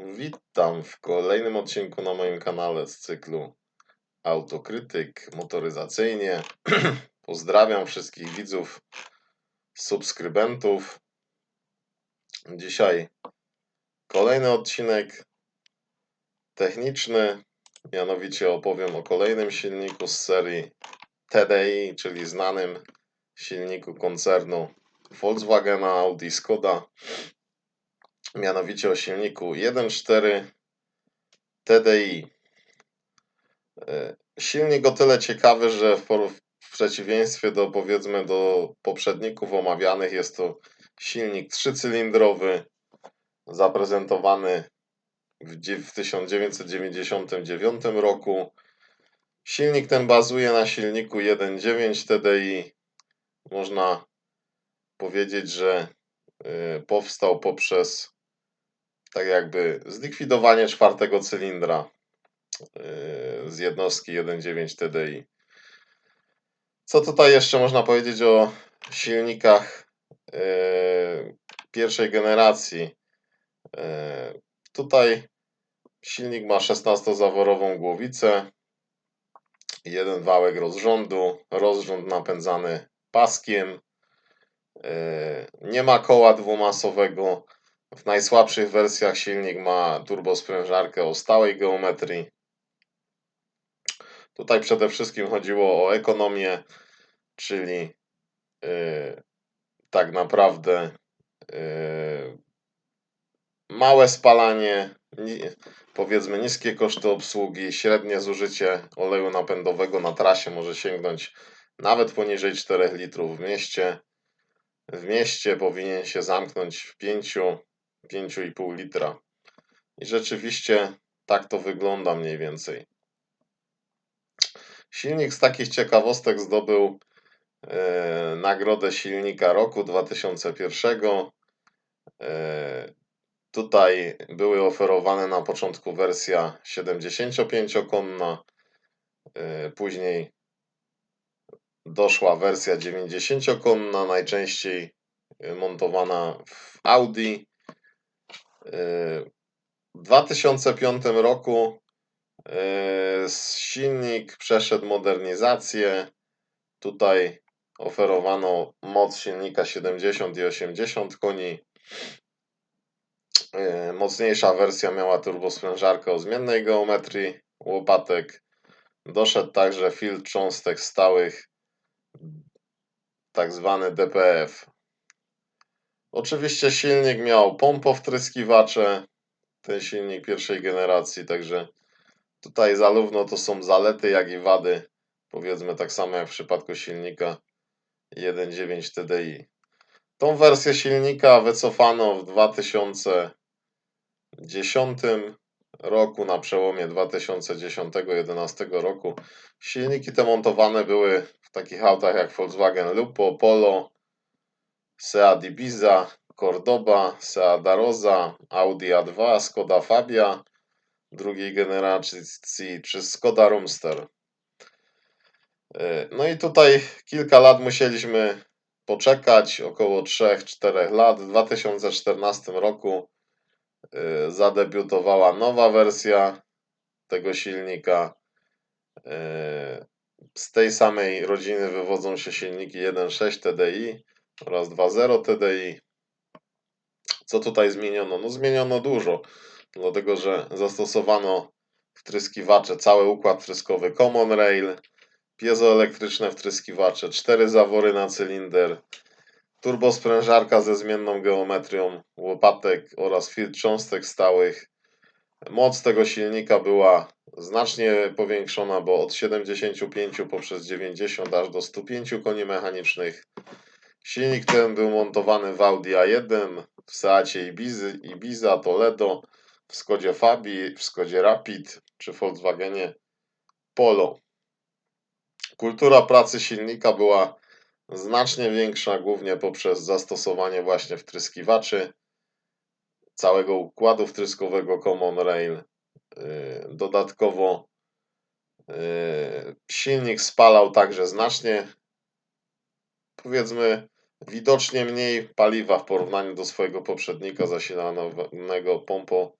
Witam w kolejnym odcinku na moim kanale z cyklu Autokrytyk motoryzacyjnie. Pozdrawiam wszystkich widzów, subskrybentów. Dzisiaj kolejny odcinek techniczny. Mianowicie opowiem o kolejnym silniku z serii TDI, czyli znanym silniku koncernu Volkswagena, Audi, Skoda mianowicie o silniku 1.4 TDI. E, silnik o tyle ciekawy, że w, w przeciwieństwie do powiedzmy do poprzedników omawianych jest to silnik trzycylindrowy zaprezentowany w, w 1999 roku. Silnik ten bazuje na silniku 1.9 TDI. Można powiedzieć, że y, powstał poprzez tak jakby zlikwidowanie czwartego cylindra yy, z jednostki 1.9 TDI. Co tutaj jeszcze można powiedzieć o silnikach yy, pierwszej generacji? Yy, tutaj silnik ma 16-zaworową głowicę, jeden wałek rozrządu, rozrząd napędzany paskiem, nie ma koła dwumasowego, w najsłabszych wersjach silnik ma turbosprężarkę o stałej geometrii. Tutaj przede wszystkim chodziło o ekonomię, czyli yy, tak naprawdę yy, małe spalanie, powiedzmy niskie koszty obsługi, średnie zużycie oleju napędowego na trasie może sięgnąć nawet poniżej 4 litrów w mieście. W mieście powinien się zamknąć w 5 5,5 litra. I rzeczywiście tak to wygląda mniej więcej. Silnik z takich ciekawostek zdobył e, nagrodę silnika roku 2001. E, tutaj były oferowane na początku wersja 75-konna, e, później doszła wersja 90-konna, najczęściej montowana w Audi w 2005 roku e, silnik przeszedł modernizację. Tutaj oferowano moc silnika 70 i 80 koni. E, mocniejsza wersja miała turbosprężarkę o zmiennej geometrii łopatek. Doszedł także filtr cząstek stałych, tak zwany DPF. Oczywiście silnik miał pompowtryskiwacze, ten silnik pierwszej generacji, także tutaj zarówno to są zalety, jak i wady, powiedzmy tak samo jak w przypadku silnika 1.9 TDI. Tą wersję silnika wycofano w 2010 roku, na przełomie 2010-2011 roku. Silniki te montowane były w takich autach jak Volkswagen Lupo, Polo, Seat Ibiza, Cordoba, Seat Arosa, Audi A2, Skoda Fabia drugiej generacji czy Skoda Roomster. E, no i tutaj kilka lat musieliśmy poczekać, około 3-4 lat. W 2014 roku e, zadebiutowała nowa wersja tego silnika. E, z tej samej rodziny wywodzą się silniki 1.6 TDI oraz 2.0 TDI. Co tutaj zmieniono? No zmieniono dużo, dlatego że zastosowano wtryskiwacze, cały układ wtryskowy Common Rail, piezoelektryczne wtryskiwacze, cztery zawory na cylinder, turbosprężarka ze zmienną geometrią łopatek oraz filtr cząstek stałych. Moc tego silnika była znacznie powiększona, bo od 75 poprzez 90 aż do 105 koni mechanicznych. Silnik ten był montowany w Audi A1, w Seacie Ibiza, Ibiza Toledo, w Skodzie Fabii, w Skodzie Rapid czy Volkswagenie Polo. Kultura pracy silnika była znacznie większa, głównie poprzez zastosowanie właśnie wtryskiwaczy, całego układu wtryskowego Common Rail. Yy, dodatkowo yy, silnik spalał także znacznie, powiedzmy, widocznie mniej paliwa w porównaniu do swojego poprzednika zasilanego pompą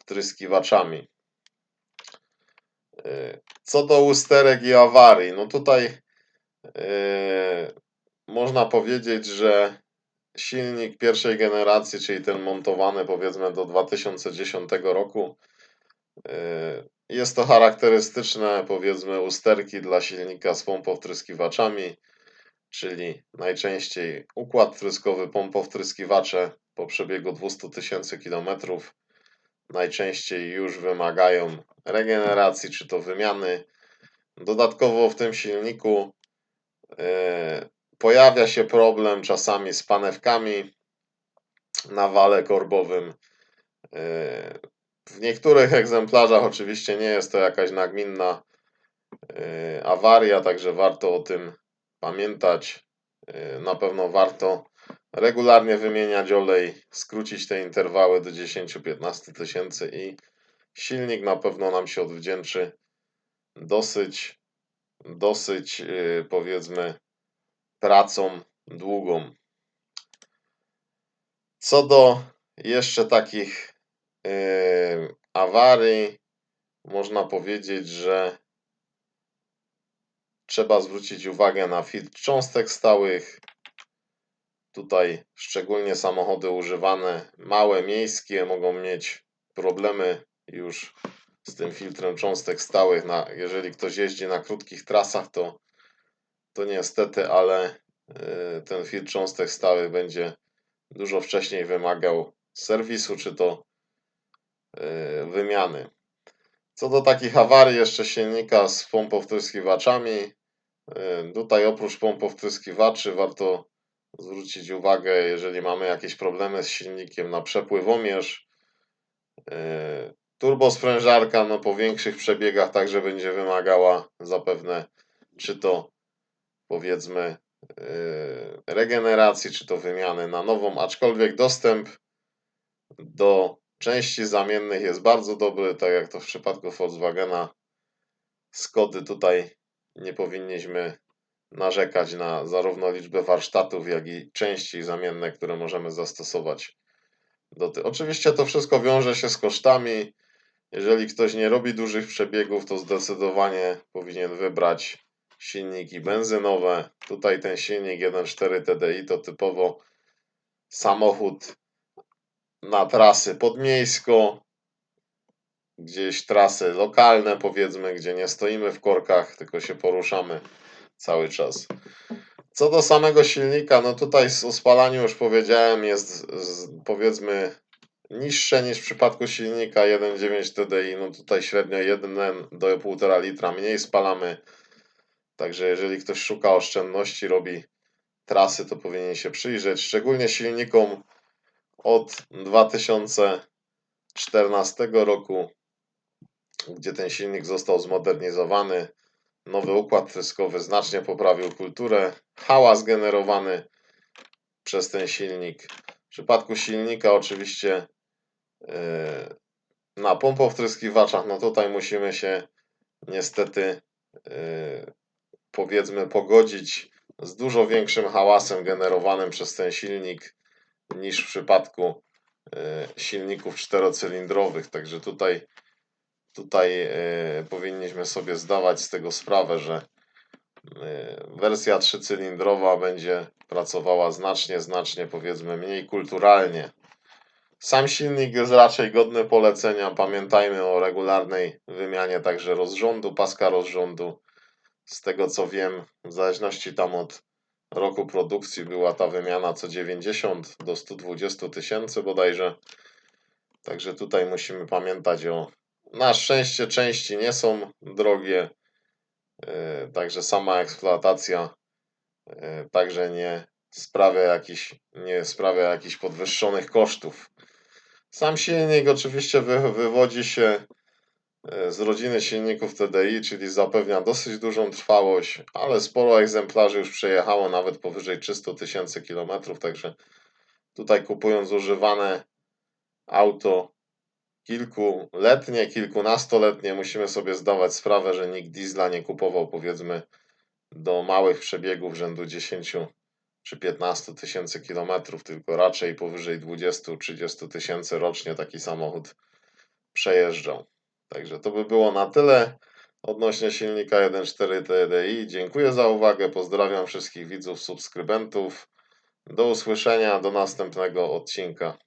wtryskiwaczami. Yy, Co do usterek i awarii, no tutaj yy, można powiedzieć, że silnik pierwszej generacji, czyli ten montowany powiedzmy do 2010 roku, yy, jest to charakterystyczne powiedzmy usterki dla silnika z pompowtryskiwaczami, czyli najczęściej układ wtryskowy, pompowtryskiwacze po przebiegu 200 tysięcy kilometrów najczęściej już wymagają regeneracji czy to wymiany. Dodatkowo w tym silniku e, pojawia się problem czasami z panewkami na wale korbowym. E, w niektórych egzemplarzach oczywiście nie jest to jakaś nagminna e, awaria, także warto o tym pamiętać. Na pewno warto regularnie wymieniać olej, skrócić te interwały do 10-15 tysięcy i silnik na pewno nam się odwdzięczy dosyć, dosyć yy, powiedzmy pracą długą. Co do jeszcze takich yy, awarii, można powiedzieć, że trzeba zwrócić uwagę na filtr cząstek stałych, Tutaj szczególnie samochody używane, małe, miejskie, mogą mieć problemy już z tym filtrem cząstek stałych. Na, jeżeli ktoś jeździ na krótkich trasach, to, to niestety, ale y, ten filtr cząstek stałych będzie dużo wcześniej wymagał serwisu, czy to y, wymiany. Co do takich awarii jeszcze silnika z pompowtryskiwaczami, tutaj oprócz pompowtryskiwaczy warto zwrócić uwagę, jeżeli mamy jakieś problemy z silnikiem na przepływomierz. Turbosprężarka no, po większych przebiegach także będzie wymagała zapewne czy to powiedzmy regeneracji, czy to wymiany na nową, aczkolwiek dostęp do części zamiennych jest bardzo dobry, tak jak to w przypadku Volkswagena Skody tutaj nie powinniśmy narzekać na zarówno liczbę warsztatów, jak i części zamienne, które możemy zastosować. Do. Oczywiście to wszystko wiąże się z kosztami. Jeżeli ktoś nie robi dużych przebiegów, to zdecydowanie powinien wybrać silniki benzynowe. Tutaj ten silnik 1.4 TDI to typowo samochód na trasy podmiejsko, gdzieś trasy lokalne powiedzmy, gdzie nie stoimy w korkach, tylko się poruszamy cały czas. Co do samego silnika, no tutaj o spalaniu już powiedziałem, jest powiedzmy niższe niż w przypadku silnika 1.9 TDI. No tutaj średnio 1 do 1,5 litra mniej spalamy. Także jeżeli ktoś szuka oszczędności, robi trasy, to powinien się przyjrzeć. Szczególnie silnikom od 2014 roku, gdzie ten silnik został zmodernizowany. Nowy układ tryskowy znacznie poprawił kulturę. Hałas generowany przez ten silnik. W przypadku silnika oczywiście yy, na pompowtryskiwaczach, no tutaj musimy się niestety yy, powiedzmy pogodzić z dużo większym hałasem generowanym przez ten silnik niż w przypadku yy, silników czterocylindrowych. Także tutaj Tutaj y, powinniśmy sobie zdawać z tego sprawę, że y, wersja trzycylindrowa będzie pracowała znacznie, znacznie powiedzmy mniej kulturalnie. Sam silnik jest raczej godny polecenia. Pamiętajmy o regularnej wymianie także rozrządu, paska rozrządu. Z tego co wiem, w zależności tam od roku produkcji była ta wymiana co 90 do 120 tysięcy bodajże. Także tutaj musimy pamiętać o na szczęście części nie są drogie, e, także sama eksploatacja e, także nie sprawia jakichś, nie sprawia jakichś podwyższonych kosztów. Sam silnik oczywiście wy, wywodzi się e, z rodziny silników TDI, czyli zapewnia dosyć dużą trwałość, ale sporo egzemplarzy już przejechało nawet powyżej 300 tysięcy kilometrów, także tutaj kupując używane auto kilkuletnie, kilkunastoletnie, musimy sobie zdawać sprawę, że nikt diesla nie kupował powiedzmy do małych przebiegów rzędu 10 czy 15 tysięcy kilometrów, tylko raczej powyżej 20-30 tysięcy rocznie taki samochód przejeżdżał. Także to by było na tyle odnośnie silnika 1.4 TDI. Dziękuję za uwagę, pozdrawiam wszystkich widzów, subskrybentów. Do usłyszenia, do następnego odcinka.